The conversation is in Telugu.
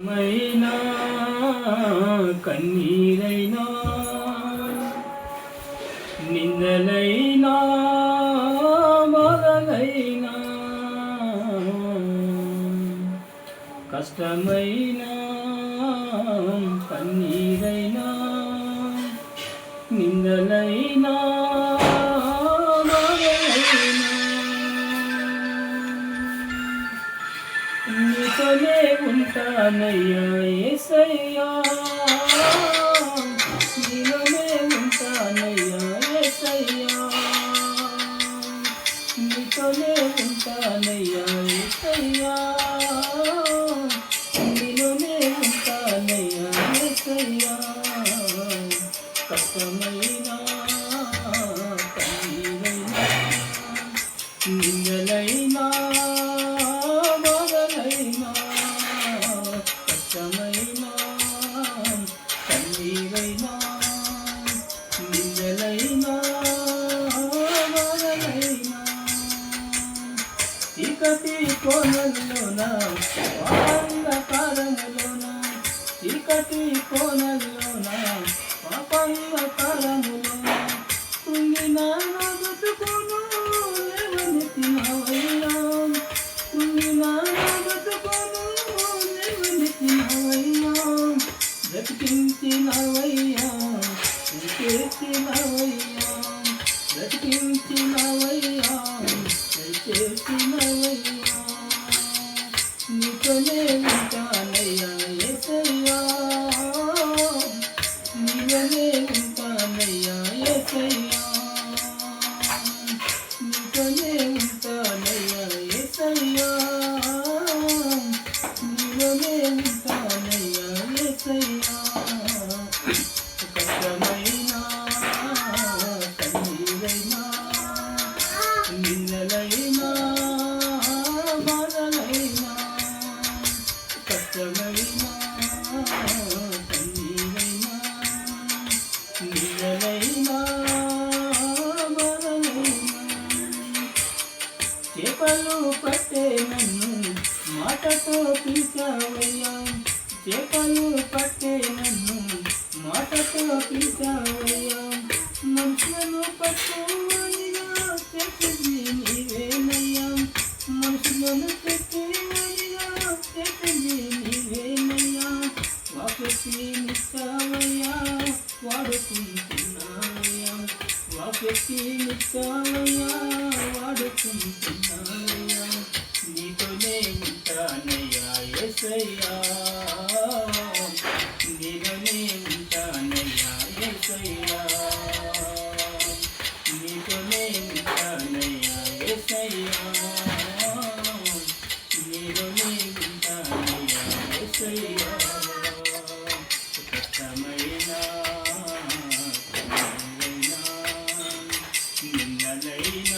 మైనా కన్నీరైనా నిందలైనా మొదలైనా కష్టమైన కన్నీరైనా నిందలైనా ఉంటానయ్యా ఏసయ్యా నీలోనే ఉంటానయ్యా ఏసయ్యా నీతోనే ఉంటానయ్యా ఏసయ్యా నీలోనే ఉంటానయ్యా ఏసయ్యా కష్టమైనా కన్నీరైనా చీకటి కోనల్లోన? పాపంధకారములోన చీకటి కోనల్లోన? పాపంధకారములోన కుంగిన నా బతుకును లేవనెత్తినవయ్యా కుంగిన నా బతుకును లేవనెత్తినవయ్యా బ్రతికించినవయ్యా. చేసినవయ్యా బ్రతికించినవయ్యా. చేసినవయ్యా నీతోనే ఉంటానయ్యా ఏసయ్యా నీవనే ఉంటానయ్యా ఏసయ్యా నీతోనే ఉంటానయ్యా ఏసయ్యా నీవనే ఉంటానయ్యా చేపలు పట్టే నన్ను మాటతో పిలిచావయ్యా? చేపలు పట్టే వాకి నిచ్చావయ్యా వాడుకుంటున్నావయ్యా నీతోనే ఉంటానయ్యా ఎసయ్యా నీలోనే ఉంటానయ్యా ఎసయ్యా నీతోనే ఉంటానయ్యా ఎసయ్యా నీలోనే ఉంటానయ్యా ఎసయ్యా மலை